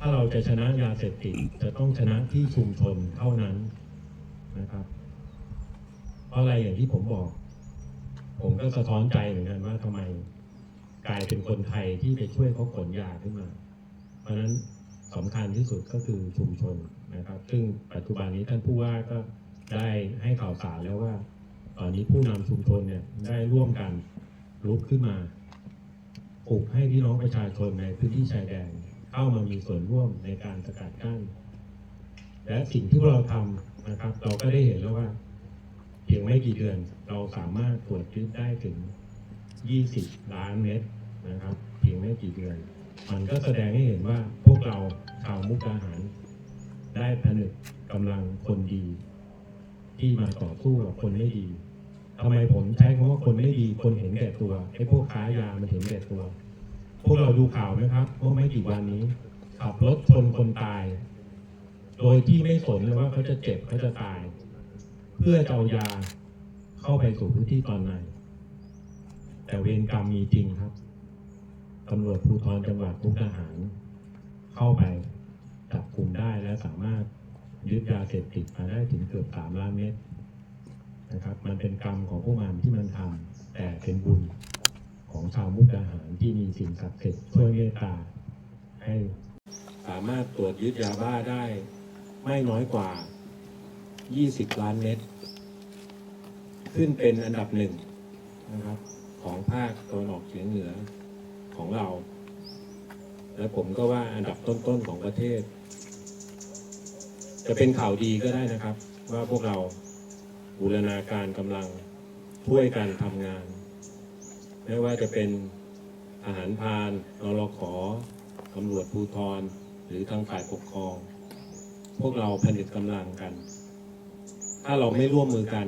ถ้าเราจะชนะยาเสพติดจะต้องชนะที่ชุมชนเท่านั้นนะครับ เพราะอะไรอย่างที่ผมบอก ผมก็สะท้อนใจเหมือนกันว่าทำไมกลายเป็นคนไทยที่ไปช่วยเขาขนยาขึ้นมา เพราะฉะนั้นสำคัญที่สุดก็คือชุมชนนะครับ ซึ่งปัจจุบันนี้ท่านผู้ว่าก็ได้ให้ข่าวสารแล้วว่า ตอนนี้ผู้นำชุมชนเนี่ยได้ร่วมกันลุกขึ้นมาปลุกให้พี่น้องประชาชนในพื้นที่ชายแดน เข้ามามีส่วนร่วมในการสกัดกั้น และสิ่งที่พวกเราทำนะครับ เราก็ได้เห็นแล้วว่า เพียงไม่กี่เดือนเราสามารถตรวจยึดได้ถึง 20 ล้านเม็ดนะครับ เพียงไม่กี่เดือน มันก็แสดงให้เห็นว่าพวกเราชาวมุกดาหาร ได้ผนึกกำลังคนดี ที่มาต่อสู้กับคนไม่ดีทำไมผมใช้คำว่าคนไม่ดีคนเห็นแก่ตัวไอ้พวกค้ายามันเห็นแก่ตัว พวกเราดูข่าวไหมครับเมื่อไม่กี่วันนี้ ขับรถชนคนตาย โดยที่ไม่สนเลยว่าเขาจะเจ็บเขาจะตาย เพื่อจะเอายาเข้าไปสู่พื้นที่ตอนในแต่เวรกรรมมีจริงครับตำรวจภูธรจังหวัดมุกดาหาร เข้าไปจับกลุ่มได้และสามารถยึดยาเสพติดมาได้ถึงเกือบสามล้านเม็ดนะครับ มันเป็นกรรมของพวกมันที่มันทำแต่เป็นบุญ ของชาวมุกดาหารที่มีสิ่งศักดิ์สิทธิ์ช่วยเมตตาให้สามารถตรวจยึดยาบ้าได้ไม่น้อยกว่า 20 ล้านเม็ดขึ้นเป็นอันดับหนึ่งนะครับของภาคตะวันออกเฉียงเหนือของเรา และผมก็ว่าอันดับต้นๆของประเทศ จะเป็นข่าวดีก็ได้นะครับ ว่าพวกเราบูรณาการกำลังช่วยกันทำงาน ไม่ว่าจะเป็นอาหารพานนรขอตำรวจภูธรหรือทางฝ่ายปกครอง พวกเราผนึกกำลังกัน ถ้าเราไม่ร่วมมือกัน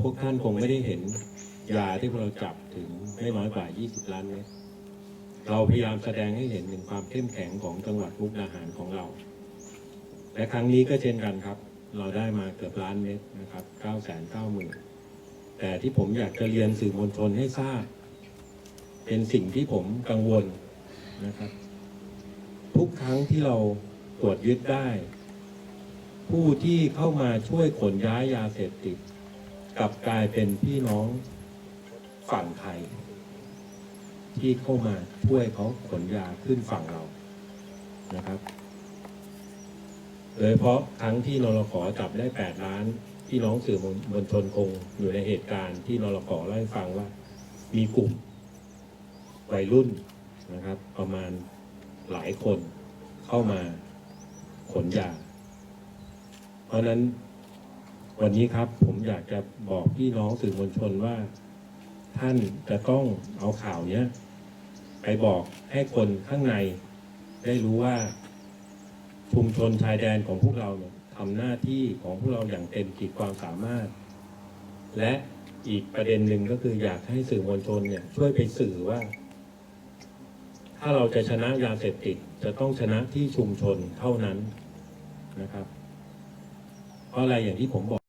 พวกท่านคงไม่ได้เห็นยาที่พวกเราจับถึงไม่น้อยกว่า 20 ล้านเม็ดเราพยายามแสดงให้เห็นถึงความเข้มแข็งของจังหวัดมุกดาหารของเรา และครั้งนี้ก็เช่นกันครับ เราได้มาเกือบล้านเม็ดนะครับ 9 9 0 0 0 0 แต่ที่ผมอยากจะเรียนสื่อมวลชนให้ทราบ เป็นสิ่งที่ผมกังวลนะครับ ทุกครั้งที่เราตรวจยึดได้ ผู้ที่เข้ามาช่วยขนย้ายยาเสพติดกลับกลายเป็นพี่น้องฝั่งไทย ที่เข้ามาช่วยเขาขนยาขึ้นฝั่งเรานะครับโดยเฉพาะครั้งที่นรขอจับได้ 8 ล้าน พี่น้องสื่อมวลชนคงอยู่ในเหตุการณ์ที่นรขอเล่าให้ฟังว่า มีกลุ่มวัยรุ่นนะครับ ประมาณหลายคนเข้ามาขนยาเพราะฉะนั้นวันนี้ครับผมอยากจะบอกพี่น้องสื่อมวลชนว่า ท่านจะต้องเอาข่าวเนี้ยไปบอกให้คนข้างในได้รู้ว่าชุมชนชายแดนของพวกเราเนี่ย ทำหน้าที่ของพวกเราอย่างเต็มขีดความสามารถ และอีกประเด็นหนึ่งก็คืออยากให้สื่อมวลชนเนี่ยช่วยไปสื่อว่า ถ้าเราจะชนะยาเสพติดจะต้องชนะที่ชุมชนเท่านั้นนะครับ เพราะอะไรอย่างที่ผมบอก